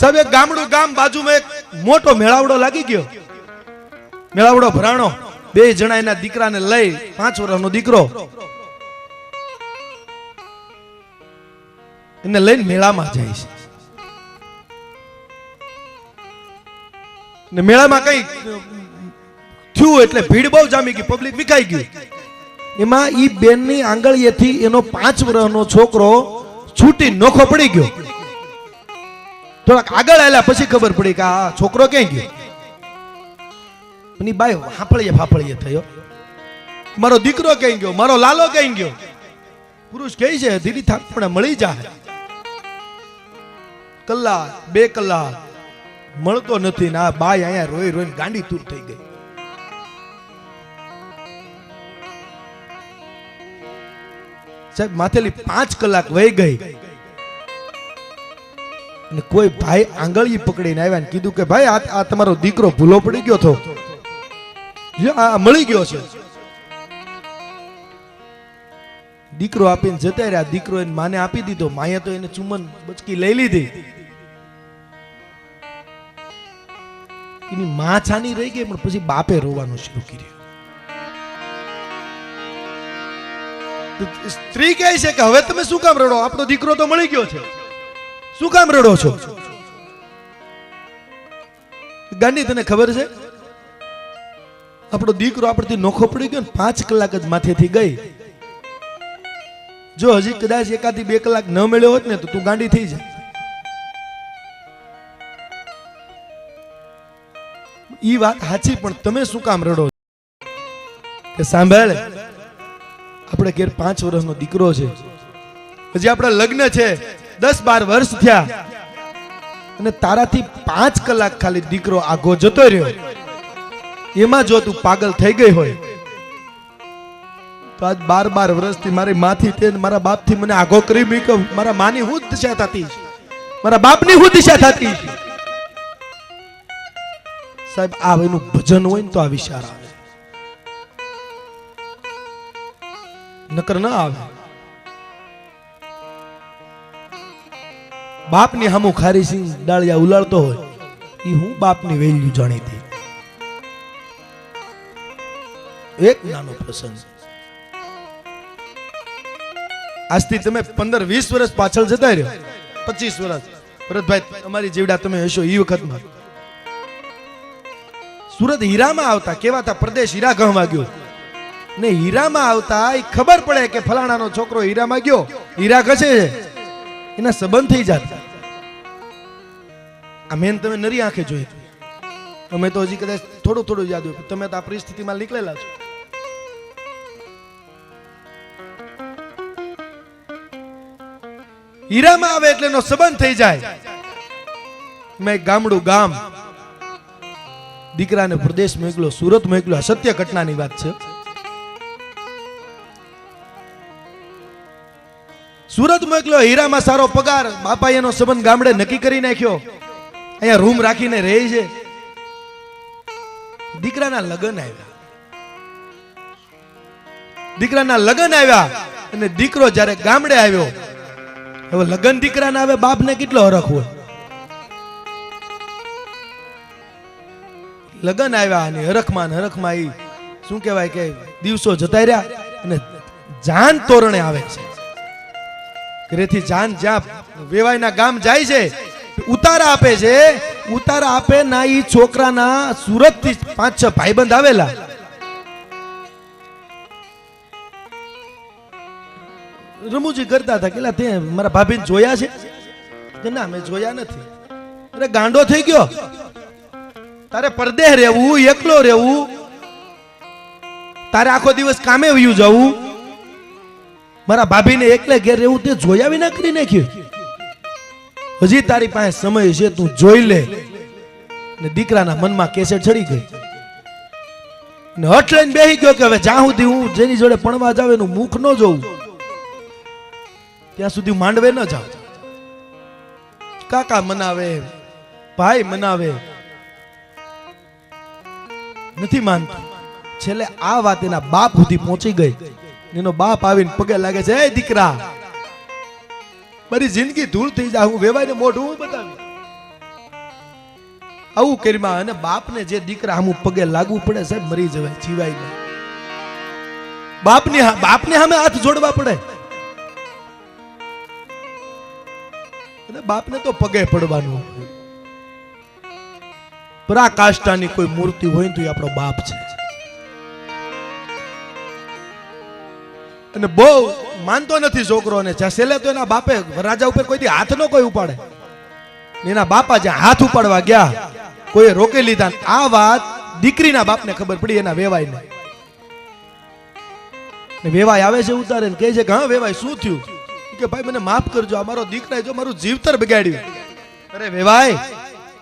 સાહેબ, એક ગામડું ગામ બાજુમાં એક મોટો મેળાવડો લાગી ગયો. મેળાવડો ભરાણો. બે જણા એના દીકરાને લઈ પાંચ વર્ષનો દીકરો એને લઈને મેળામાં જાય છે. ને મેળામાં કઈ થયું એટલે ભીડ બહુ જામી ગઈ પબ્લિક વિખાઈ ગયું. એમાં ઈ બેનની આંગળીએથી એનો પાંચ વર્ષનો છોકરો છૂટી નોખો પડી ગયો. થોડાક આગળ આવેલા પછી ખબર પડી કે આ છોકરો ક્યાં ગયો? બાઈ હાફળીએ ફાફળીએ થયો મારો દીકરો ક્યાં ગયો? મારો લાલો ક્યાં ગયો? પુરુષ કહે છે દીદી થાપણે મળી જાય. કલાક, બે કલાક, મળતો નથી ને આ બાય અહીંયા રોઈ રોઈને ગાંડી તૂર થઈ ગઈ. સાહેબ, માથેલી પાંચ કલાક વહી ગઈ. ને કોઈ ભાઈ આંગળી પકડીને આવ્યા ને કીધું કે, ભાઈ, આ તમારો દીકરો ભૂલો પડી ગયો હતો મળી ગયો છે. દીકરો આપીને જતા રહ્યા. દીકરો એને માને આપી દીધો. માએ તો એને ચુમન બચકી લઈ લીધી. એની માં છાની રહી ગઈ, પણ પછી બાપે રોવાનું શરૂ કર્યું. સ્ત્રી કહે છે કે, હવે તમે શું કામ રડો? આપણો દીકરો તો મળી ગયો છે. શું કામ રડો છો? ગાંડી તને ખબર છે? આપણો દીકરો આપણથી નોખો પડી ગયો પાંચ કલાક જ માથેથી ગઈ. જો હજી કદાચ એકાદી બે કલાક ન મળ્યો હોત ને તો તું ગાંડી થઈ જાય. ઈ વાત સાચી, પણ તમે શું કામ રડો? કે સાંભળ. આપણે ઘેર પાંચ વર્ષનો દીકરો છે. હજી આપણા લગ્ન છે. દસ બાર વર્ષ થયા. અને તારાથી પાંચ કલાક ખાલી દીકરો આગો જતો રહ્યો. એમાં જો તું પાગલ થઈ ગઈ હોય, તો આજ બાર બાર વર્ષથી મારી માથી તે મારા બાપથી મને આગો કરી મૂક્યો. મારા માની હું દિશા થતી. મારા બાપની હું દિશા થતી. સાહેબ, આ એનું ભજન હોય ને તો આ વિચાર આવે. નકર ના આવે. બાપની હમું ખારીસિંહ ડાળિયા ઉલાળતો હોય એ હું બાપની વેલ્યુ જાણીતી એક નાનો પ્રસંગ. આજથી તમે પંદર વીસ વર્ષ પાછળ જતા રહ્યો. પચીસ વર્ષ. ભરતભાઈ અમારી જેવડા તમે હશો એ વખતમાં. સુરત હીરામાં આવતા કેવાતા પ્રદેશ હીરા ગણવા ગયો ને હીરામાં આવતા એ ખબર પડે કે ફલાણાનો છોકરો હીરામાં ગયો. હીરા ઘસે છે. એના સંબંધ થઈ જાત. આ મેન તમે નરી આંખે જોઈ અમે તો હજી કદાચ થોડું થોડું યાદ હોય તમે તો આ પરિસ્થિતિમાં નીકળેલા છો. હીરામાં આવે એટલે એનો સંબંધ થઈ જાય. મેં ગામડું ગામ દીકરાને પ્રદેશ મોકલો સુરત મોકલો આ સત્ય ઘટનાની વાત છે. સુરત મોકલ્યો, હીરામાં સારો પગાર. બાપા એનો સંબંધ ગામડે નક્કી કરી નાખ્યો. અહીંયા રૂમ રાખીને રહે છે. દીકરાના લગ્ન આવ્યા. દીકરાના લગ્ન આવ્યા અને દીકરો જ્યારે ગામડે આવ્યો, હવે લગ્ન દીકરાના આવે બાપને કેટલો હરખ હોય? લગ્ન આવ્યા અને હરખમાં હરખમાં એ શું કહેવાય કે દિવસો જતા રહ્યા અને જાન તોરણે આવે છે. ઘરેથી જાન જ્યાં વેવાયના ગામ જાય છે, ઉતારા આપે છે, ઉતારા આપે ના એ છોકરાના સુરતથી પાંચ છ ભાઈબંધ આવેલા. રમૂજી કરતા હતા, કેલા તે મારા ભાભી જોયા છે? કે ના, મેં જોયા નથી. અરે ગાંડો થઈ ગયો. તારે પરદેહ રહેવું, એકલો રહેવું. તારે આખો દિવસ કામે વયું જવું. મારા ભાભીને એકલે ઘેર રહેવું તે જોયા વિના કરી નાખ્યું. હજી તારી પાસે સમય છે, તું જોઈ લે. ને દીકરાના મનમાં કેસેટ ચડી ગઈ. ને હઠ લઈને બેહી ગયો કે હવે જ્યાં સુધી હું જેની જોડે પણવા જાવ એનું મુખ ન જોઉં, ત્યાં સુધી માંડવે ન જાઉં. કાકા મનાવે, ભાઈ મનાવે. નથી માનતો. છેલ્લે આ વાત એના બાપ સુધી પહોંચી ગઈ. એનો બાપ આવીને પગે લાગે છે, એ દીકરા, મારી જિંદગી ધૂળ થઈ જાય હું વેવાઈને મોઢું બતાવી આવું કરીમાં અને બાપને જે દીકરા આમ પગે લાગવું પડે સાહેબ, મરી જવાય, જીવાય નહીં. બાપની બાપને સામે હાથ જોડવા પડે. અને બાપને તો પગે પડવાનું પરાકાષ્ઠાની કોઈ મૂર્તિ હોય તો એ આપણો બાપ છે. અને બહુ માનતો નથી છોકરોને. છેલ્લે તો એના બાપે રાજા ઉપર કોઈ હાથ નો કોઈ ઉપાડે. એના બાપા જ્યાં હાથ ઉપાડવા ગયા કોઈ રોકી લીધા. આ વાત દીકરીના બાપને ખબર પડી, એના વેવાઈને. ને વેવાય આવે છે ઉતારે કહે છે કે, હા વેવાય શું થયું? કે, ભાઈ, મને માફ કરજો, આ મારો દીકરાએ જો મારું જીવતર બગાડ્યું. અરે વેવાય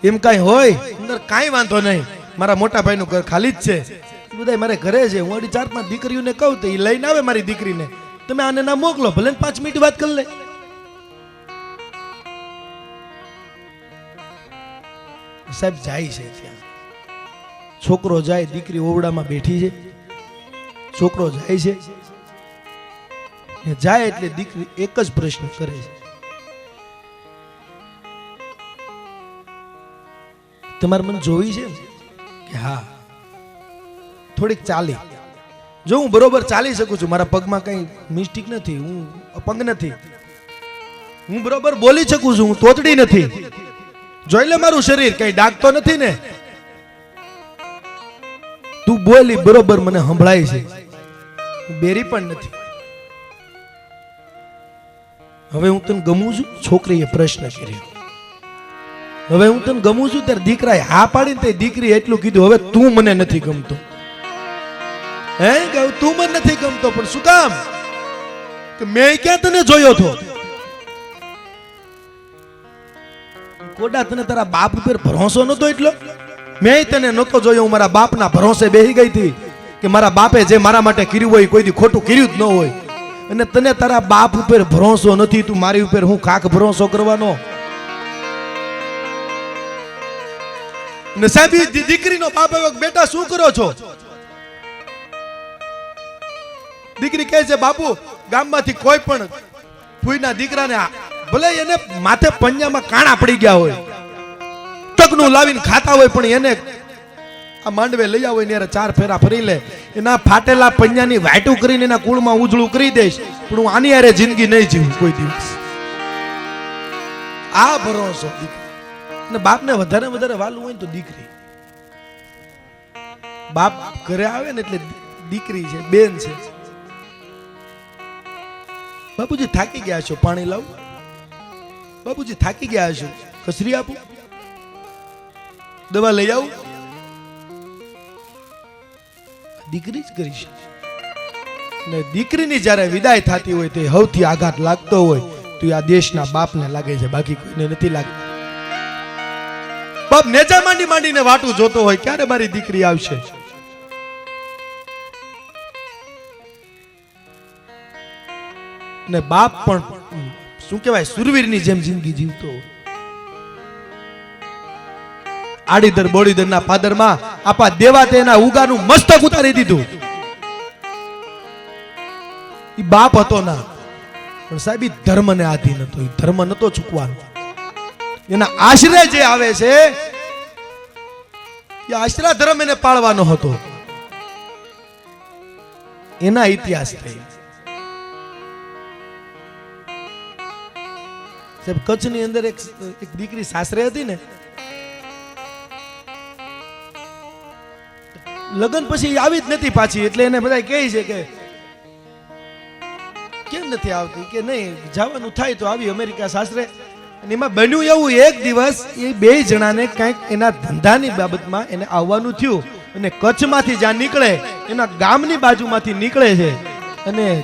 એમ કાંઈ હોય, અંદર કાંઈ વાંધો નહીં. મારા મોટા ભાઈનું ઘર ખાલી જ છે. બધા મારે ઘરે છે. હું અઢી ચાર પાંચ દીકરીઓને કહું તો એ લઈને આવે મારી દીકરીને. તમે આને ના મોકલો, ભલે પાંચ મિનિટ વાત કરી લે. સાહેબ, જાય છે ત્યાં. છોકરો જાય, દીકરી ઓવડામાં બેઠી છે. છોકરો જાય છે. ને જાય એટલે દીકરી એક જ પ્રશ્ન કરે છે. તમારે મને જોવી છે? કે હા, થોડીક ચાલી. જો હું બરોબર ચાલી શકું છું, મારા પગમાં કઈ મિસ્ટેક નથી, હું અપંગ નથી. હું બરોબર બોલી શકું છું, હું તોતડી નથી. જોઈ લે મારું શરીર, કઈ ડાકતો નથી ને. તું બોલી બરોબર મને સંભળાય છે. બેરી પણ નથી. હવે હું તને ગમું છું, છોકરીએ પ્રશ્ન કર્યો. હવે હું તને ગમું છું ત્યારે દીકરાએ હા પાડીને તે દીકરી એટલું કીધું, હવે તું મને નથી ગમતો. હે કે તું મને નથી ગમતો, પણ શું કામ? કે મેં ક્યાં તને જોયો હતો કોડા તને તારા બાપ ઉપર ભરોસો નતો એટલો? મેં તને નતો જોયો, હું મારા બાપના ભરોસે બેહી ગઈ હતી કે મારા બાપે જે મારા માટે કર્યું હોય કોઈ દી ખોટું કર્યું જ ન હોય. અને તને તારા બાપ ઉપર ભરોસો નથી, તું મારી ઉપર હું ખાક ભરોસો કરવાનો? ને સાહેબ દીકરીનો બાપ આવ્યો બેટા, શું કરો છો? દીકરી કહે છે, બાપુ, ગામમાંથી કોઈ પણ ફૂઈના દીકરાને ભલે એને માથે પંજામાં કાણા પડી ગયા હોય ટકનું લાવીને ખાતા હોય, પણ એને આ માંડવે લઈ આવો ને ચાર ફેરા ફરી લે. એના ફાટેલા પંજાની વાટું કરીને એના કુળમાં ઉજળું કરી દઈશ, પણ હું આની હારે જિંદગી નહીં જીવું કોઈ દિવસ. આ ભરોસો, દીકરી. અને બાપને વધારે વધારે વાલું હોય ને તો દીકરી. બાપ ઘરે આવે ને એટલે દીકરી છે, બેન છે. બાપુજી થાકી ગયા છો, પાણી લાવું. બાપુજી થાકી ગયા છો કસરી આપું. દવા લઈ આવું. દીકરી જ કરી છે ને દીકરીની જ્યારે વિદાય થતી હોય તે સૌથી આઘાત લાગતો હોય તો આ દેશના બાપને લાગે છે, બાકી કોઈને નથી લાગતું. બાપ નેજા માંડી માંડીને વાટું જોતો હોય, ક્યારે મારી દીકરી આવશે? ને બાપ પણ શું કહેવાય, સુરવીરની જેમ જિંદગી જીવતો. આડીદર બોડીદરના પાદરમાં આપા દેવા તેના ઉગાનું મસ્તક ઉતારી દીધું. ઈ બાપ હતો ના. પણ સાહેબ ધર્મ ધર્મને આધીન હતો ધર્મ નતો ચૂકવાનો. એના આશરે જે આવે છે, એ આશરા ધર્મ એને પાળવાનો હતો. એના ઇતિહાસ થઈ. સાહેબ, કચ્છની અંદર એક એક દીકરી સાસરે હતી ને, લગ્ન પછી આવી જ નથી પાછી, એટલે એને બધા કહે છે કે, કેમ નથી આવતી? કે નહીં, જવાનું થાય તો આવી, અમેરિકા સાસરે. એમાં બન્યું એવું એક દિવસ એ બે જણાને કંઈક એના ધંધાની બાબતમાં એને આવવાનું થયું અને કચ્છમાંથી જ્યાં નીકળે, એના ગામની બાજુમાંથી નીકળે છે. અને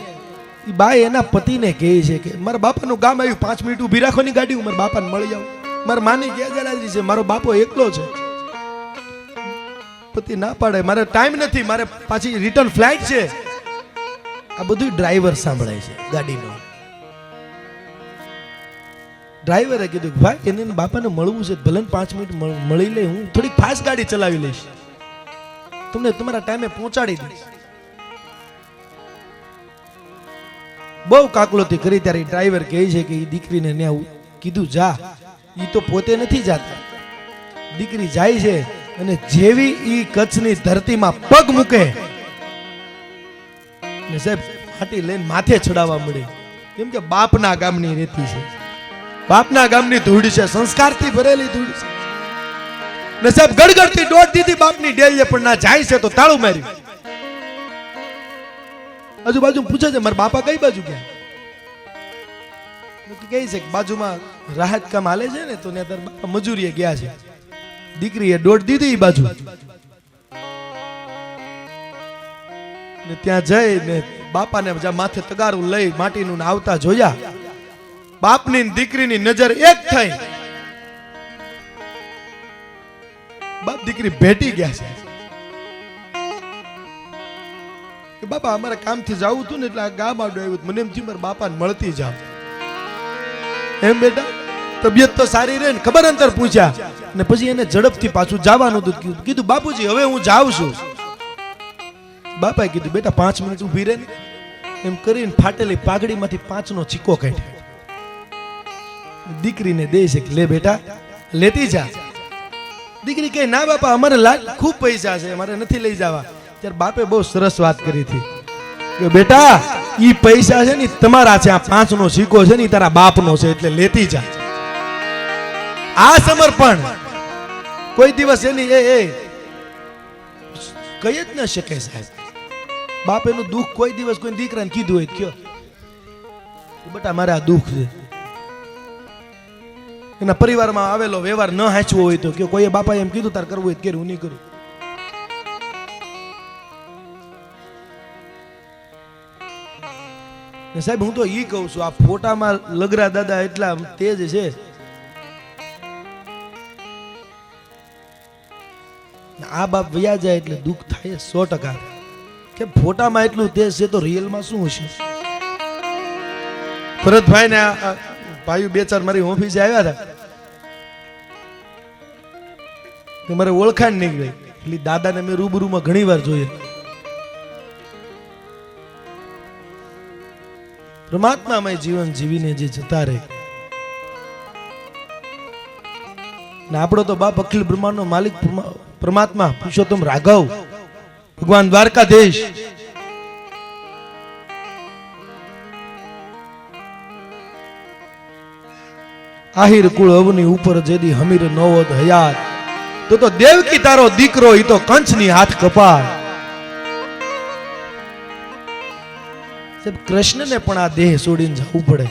એ બાઈ એના પતિને કહે છે કે, મારા બાપાનું ગામ આવ્યું, પાંચ મિનિટ ઊભી રાખો ગાડી, હું મારા બાપાને મળી જાઉં મારા માની ગેરહાજરી છે, મારો બાપો એકલો છે. પતિ ના પાડે. મારે ટાઈમ નથી, મારે પાછી રિટર્ન ફ્લાઇટ છે. આ બધું ડ્રાઈવર સાંભળે છે ગાડીનો. ડ્રાઈવરે કીધું ભાઈ, એને બાપાને મળવું છે. ભલે પાંચ મિનિટ મળી લે, હું થોડીક ફાસ્ટ ગાડી ચલાવી લઈશ. તમને તમારા ટાઈમે પહોંચાડી દઈશ. બહુ કાકલોતી કરી ત્યારે ડ્રાઈવર કહે છે કે એ દીકરીને ને કીધું, જા. એ તો પોતે નથી જાતા. દીકરી જાય છે અને જેવી ઈ કચ્છની ધરતીમાં પગ મૂકે સાહેબ, ફાટી લઈને માથે ચડાવવા મળે કેમ કે બાપના ગામની રેતી છે. બાપના ગામની ધૂળ છે, સંસ્કારથી ભરેલી ધૂળ છે. ને સાહેબ, ગડગડતી દોઢ દીધી બાપની ડેલીએ પણ ના જાય છે તો તાળું માર્યું. આજુબાજુ પૂછે છે, મારા બાપા કઈ બાજુ ગયા? કહે છે બાજુમાં રાહત કામ હાલે છે ને, તો ને મજૂરીએ ગયા છે. દીકરીએ દોઢ દીધી બાજુ. ને ત્યાં જઈ ને બાપાને માથે તગારું લઈ, માટીનું આવતા જોયા બાપની દીકરીની નજર એક થઈ. બાપ દીકરી ભેટી ગયા છે. બાપા, અમારે કામથી જવું હતું ને એટલે આ ગામ આડું આવ્યું મને એમ થયું, મારા બાપાને મળતી જાવ એમ બેટા, તબિયત તો સારી રહે ને ખબર અંતર પૂછ્યા. ને પછી એને ઝડપથી પાછું જવાનું હતું. કીધું કીધું, બાપુજી, હવે હું જાઉં છું. બાપાએ કીધું, બેટા, પાંચ મિનિટ ઊભી રહે ને. એમ કરીને ફાટેલી પાઘડીમાંથી પાંચનો ચીકો કાઢ્યો. દીકરીને દે છે લે બેટા, લેતી જા. દીકરી કહે, ના બાપા, અમારે લાખ ખૂબ પૈસા છે, અમારે નથી લઈ જવા. ત્યારે બાપે બહુ સરસ વાત કરી હતી. કે બેટા એ પૈસા છે ને તમારા છે, આ પાંચનો સિક્કો છે ને તારા બાપનો છે, એટલે લેતી જા. આ સમર્પણ. કોઈ દિવસ એની, એ એ કહી જ ન શકે સાહેબ. બાપ એનું દુઃખ કોઈ દિવસ કોઈ દીકરાને કીધું હોય કયો. બેટા, મારે આ દુઃખ છે. એના પરિવારમાં આવેલો વ્યવહાર ન હાંચવો હોય તો કે કોઈએ બાપા એમ કીધું, તાર કરવું હોય કે હું નહીં કરું. ને સાહેબ, હું તો ઈ કહું છું, આ ફોટામાં લગરા દાદા એટલા તેજ છે. આ બાપ વયા જાય એટલે દુઃખ થાય સો ટકા. કે ફોટામાં એટલું તેજ છે તો રિયલમાં શું હશે? ભરતભાઈ ને આ બે ચાર મારી ઓફિસે આવ્યા હતા. મારે ઓળખાણ નહીં ગઈ એટલે દાદાને મેં રૂબરૂમાં ઘણી વાર જોઈએ પરમાત્મામય જીવન જીવીને જે જતા રહે. ને આપણો તો બાપ અખિલ બ્રહ્માંડનો માલિક પરમાત્મા. પુરુષોત્તમ રાઘવ. ભગવાન દ્વારકાધીશ. આહિર કુળ અવની ઉપર જેદી હમીર નોવત હયાત. તો તો દેવકી તારો દીકરો ઈ તો કંચની હાથ સાહેબ, કૃષ્ણને પણ આ દેહ છોડીને જવું પડે.